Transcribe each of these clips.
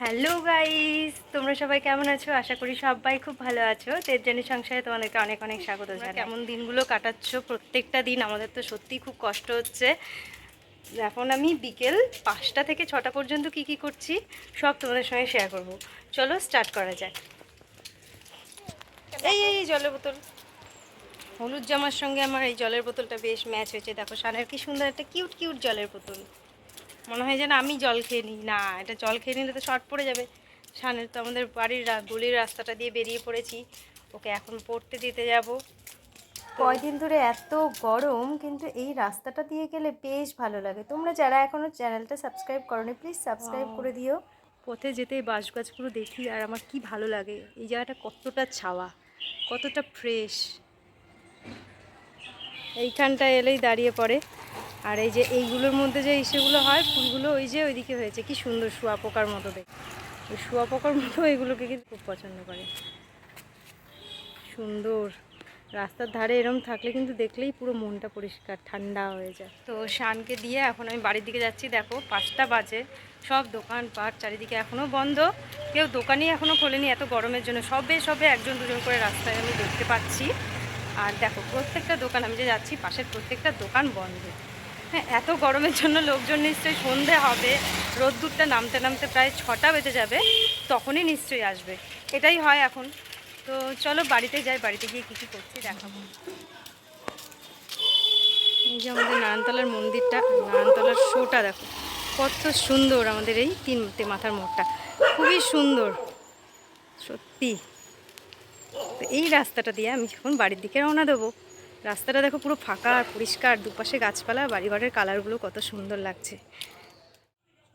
Hello guys তোমরা সবাই কেমন আছো? আশা করি সবাই খুব ভালো আছো। তেজজানি সংসারে তোমাদেরকে অনেক অনেক স্বাগত জানাই। কেমন দিনগুলো কাটাচ্ছ? প্রত্যেকটা দিন আমাদের তো সত্যিই খুব কষ্ট হচ্ছে। এখন আমি বিকেল পাঁচটা থেকে ছটা পর্যন্ত কি কি করছি সব তোমাদের সঙ্গে শেয়ার করব। চলো স্টার্ট করা যাক। এই এই এই জলের বোতল। হলুদ জামার সঙ্গে আমার এই জলের বোতলটা বেশ ম্যাচ হয়েছে। দেখো সানের কি সুন্দর একটা কিউট কিউট জলের বোতল। মনে হয় যেন আমি জল খেয়ে নিই। না এটা জল খেয়ে নিলে তো শর্ট পড়ে যাবে। সানের তো আমাদের বাড়ির গলির রাস্তাটা দিয়ে বেরিয়ে পড়েছি। ওকে এখন পড়তে দিতে যাব। কয়দিন ধরে এত গরম কিন্তু এই রাস্তাটা দিয়ে গেলে বেশ ভালো লাগে। তোমরা যারা এখনও চ্যানেলটা সাবস্ক্রাইব করনি প্লিজ সাবস্ক্রাইব করে দিও। পথে যেতে বাঁশ গাছগুলো দেখি আর আমার কি ভালো লাগে। এই জায়গাটা কতটা ছাওয়া কতটা ফ্রেশ এইখানটা এলেই দাঁড়িয়ে পড়ে। আর এই যে এইগুলোর মধ্যে যে ইসেগুলো হয়, ফুলগুলো ওই যে ওইদিকে হয়েছে। কি সুন্দর শুয়াপোকার মতো দেখ। ওই শুয়াপোকার মতো এগুলোকে কিন্তু খুব পছন্দ করে। সুন্দর। রাস্তার ধারে এরম থাকলে কিন্তু দেখলেই পুরো মনটা পরিষ্কার, ঠান্ডা হয়ে যায়। তো শানকে দিয়ে এখন আমি বাড়ির দিকে যাচ্ছি, দেখো পাঁচটা বাজে। সব দোকান পাট চারিদিকে এখনও বন্ধ। কেউ দোকানই এখনও খোলেনি এত গরমের জন্য। সবে সবে একজন দুজন করে রাস্তায় আমি দেখতে পাচ্ছি। আর দেখো প্রত্যেকটা দোকান, আমি যে যাচ্ছি, পাশের প্রত্যেকটা দোকান বন্ধ। হ্যাঁ এত গরমের জন্য লোকজন নিশ্চয়ই সন্ধে হবে, রোদ্দুরটা নামতে নামতে প্রায় ছটা বেজে যাবে, তখনই নিশ্চয়ই আসবে। এটাই হয় এখন। তো চলো বাড়িতে যাই, বাড়িতে গিয়ে কী কী করছি দেখাবো। এই যে আমাদের নারায়ণতলার মন্দিরটা নারায়ণতলার শোটা দেখো, কত সুন্দর আমাদের এই তিন মাথার মোড়টা, খুবই সুন্দর, সত্যি। তো এই রাস্তাটা দিয়ে আমি যখন বাড়ির দিকে রওনা দেবো। রাস্তাটা দেখো পুরো ফাঁকা আর পরিষ্কার, দুপাশে গাছপালা, বাড়িঘরের কালারগুলো কত সুন্দর লাগছে।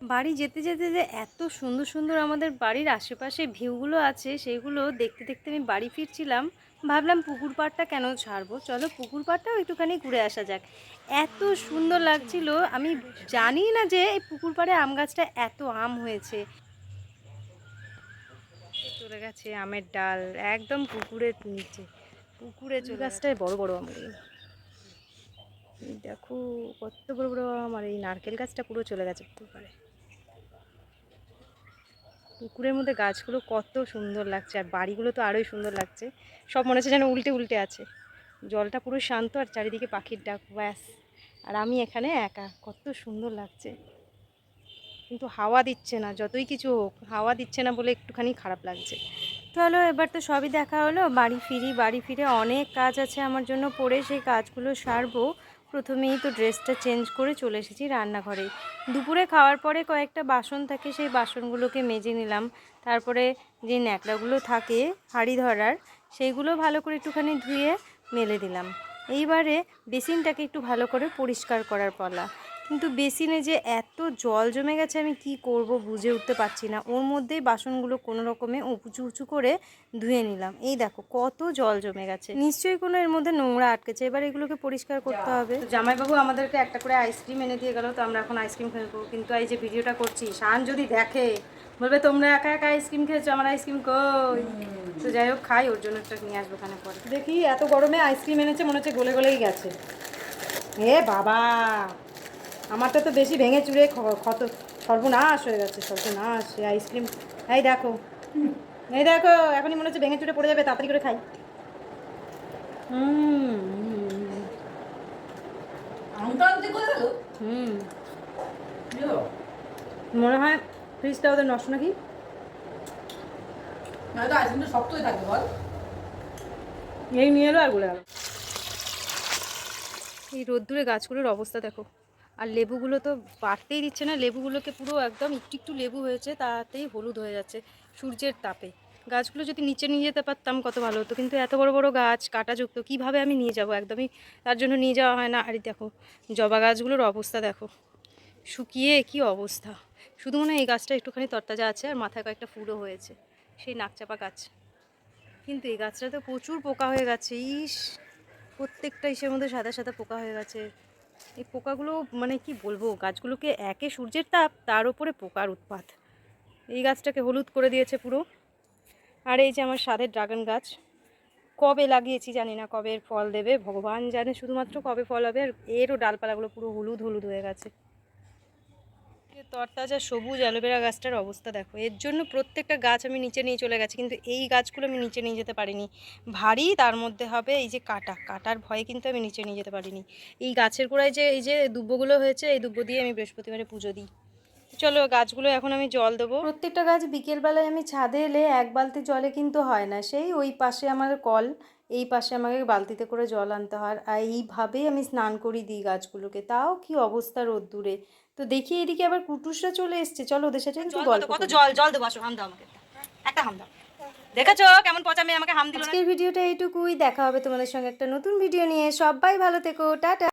বাড়ি যেতে যেতে যে এত সুন্দর সুন্দর আমাদের বাড়ির আশেপাশে ভিউগুলো আছে, সেগুলো দেখতে দেখতে আমি বাড়ি ফিরছিলাম। ভাবলাম পুকুর পাড়টা কেন ছাড়বো? চলো পুকুর পাড়টাও একটুখানি ঘুরে আসা যাক। এত সুন্দর লাগছিল, আমি জানি না যে এই পুকুর পাড়ে আম গাছটা এত আম হয়েছে। চলে গেছে আমের ডাল, একদম পুকুরের নিচে। পুকুরে চলে গাছটায় বড় বড় আম দেখো, কত বড় বড় আম আর এই নারকেল গাছটা পুরো চলে গেছে পুকুর। পুকুরের মধ্যে গাছগুলো কত সুন্দর লাগছে, আর বাড়িগুলো তো আরোই সুন্দর লাগছে। সব মনে হচ্ছে যেন উল্টে উল্টে আছে। জলটা পুরো শান্ত, আর চারিদিকে পাখির ডাক, ব্যাস। আর আমি এখানে একা, কত সুন্দর লাগছে। কিন্তু হাওয়া দিচ্ছে না, যতই কিছু হোক, হাওয়া দিচ্ছে না বলে একটুখানি খারাপ লাগছে। চলো, এবার তো সবই দেখা হলো। বাড়ি ফিরি, বাড়ি ফিরে অনেক কাজ আছে আমার জন্য পড়ে, সেই কাজগুলো সারবো। প্রথমেই তো ড্রেসটা চেঞ্জ করে চলে এসেছি রান্নাঘরে। দুপুরে খাওয়ার পরে কয়েকটা বাসন থাকে, সেই বাসনগুলোকে মেজে নিলাম। তারপরে যে ন্যাকড়াগুলো থাকে, হাঁড়ি ধরার, সেইগুলো ভালো করে একটুখানি ধুয়ে মেলে দিলাম। এইবারে বেসিনটাকে একটু ভালো করে পরিষ্কার করার পালা। কিন্তু বেসিনে যে এত জল জমে গেছে আমি কি করব বুঝে উঠতে পারছি না। ওর মধ্যেই বাসনগুলো কোনো রকমে উঁচু উঁচু করে ধুয়ে নিলাম। এই দেখো কত জল জমে গেছে। নিশ্চয়ই কোনো এর মধ্যে নোংরা আটকেছে। এবার এগুলোকে পরিষ্কার করতে হবে। জামাইবাবু আমাদেরকে একটা করে আইসক্রিম এনে দিয়ে গেল, তো আমরা এখন আইসক্রিম খেলব কিন্তু এই যে ভিডিওটা করছি, শান যদি দেখে, বলবে, তোমরা একা একা আইসক্রিম খেয়েছো? আমার আইসক্রিম কই? তো যাই হোক, খাই, ওর জন্য একটা নিয়ে আসব ওখানে পরে। দেখি, এত গরমে আইসক্রিম এনেছে, মনে হচ্ছে গলে গলেই গেছে। হে বাবা! আমারটা তো বেশি ভেঙে চুড়ে ক্ষত সর্বনাশ হয়ে গেছে সর্বনাশ আইসক্রিম। এই দেখো এই দেখো এখনই মনে হচ্ছে ভেঙে চুড়ে পড়ে যাবে তাড়াতাড়ি করে খাই। হুম মনে হয় ফ্রিজটা ওদের নষ্ট নাকি? শক্তই থাকবে বল। এই নিয়ে এলো আর বলে এই রোদ্দুরে গাছগুলোর অবস্থা দেখো। আর লেবুগুলো তো বাড়তেই দিচ্ছে না। লেবুগুলোকে পুরো একদম একটু একটু লেবু হয়েছে, তাতেই হলুদ হয়ে যাচ্ছে সূর্যের তাপে। গাছগুলো যদি নিচে নিয়ে যেতে পারতাম কত ভালো হতো, কিন্তু এত বড় বড় গাছ কাটাযুক্ত, কীভাবে আমি নিয়ে যাব? একদমই তার জন্য নিয়ে যাওয়া হয় না। আর দেখো, জবা গাছগুলোর অবস্থা দেখো। শুকিয়ে কি অবস্থা? শুধু মনে এই গাছটা একটুখানি তরতাজা আছে আর মাথায় কয়েকটা ফুলও হয়েছে, সেই নাকচাপা গাছ। কিন্তু এই গাছটাতে প্রচুর পোকা হয়ে গেছে, ইস, প্রত্যেকটা ইসের মধ্যে সাদা সাদা পোকা হয়ে গেছে। এই পোকাগুলো মানে কি বলব, গাছগুলোকে একে সূর্যের তাপ, তার উপরে পোকার উৎপাত। এই গাছটাকে হলুদ করে দিয়েছে পুরো। আর এই যে আমার স্বাদের ড্রাগন গাছ, কবে লাগিয়েছি জানি না, কবে ফল দেবে, ভগবান জানে শুধুমাত্র কবে ফল হবে, আর এরও ডালপালাগুলো পুরো হলুদ হলুদ হয়ে গেছে। তরতাজা সবুজ অ্যালোভেরা গাছটার অবস্থা দেখো। এর জন্য প্রত্যেকটা গাছ আমি নিচে নিয়ে চলে গেছি, কিন্তু এই গাছগুলো আমি নিচে নিয়ে যেতে পারিনি। ভারী, তার মধ্যে হবে এই যে কাটা। কাটার ভয়ে কিন্তু আমি নিচে নিয়ে যেতে পারিনি। এই গাছের গোড়ায় যে, এই যে দুব্বগুলো হয়েছে, এই দুব্ব দিয়ে আমি বৃহস্পতিবারে পুজো দিই। চলো গাছগুলো এখন আমি জল দেবো। প্রত্যেকটা গাছ বিকেলবেলায় আমি ছাদে এলে এক বালতি জলে কিন্তু হয় না। সেই ওই পাশে আমার কল এই পাশে আমাকে বালতিতে করে জল আনতে হয়। আর এইভাবেই আমি স্নান করি দিই গাছগুলোকে। তাও কি অবস্থা রোদ্দুরে? তো দেখি এদিকে আবার কুটুসরা চলে এসছে। চলো ওদের সাথে একটু গল্প কত। জল জল দেবো আসো হাম দাও আমাকে একটা। হাম দাও। দেখেছ কেমন পচা মেয়ে আমাকে হাম দিল আজকের ভিডিওটা এইটুকুই। দেখা হবে তোমাদের সঙ্গে একটা নতুন ভিডিও নিয়ে। সবাই ভালো থেকো। টাটা।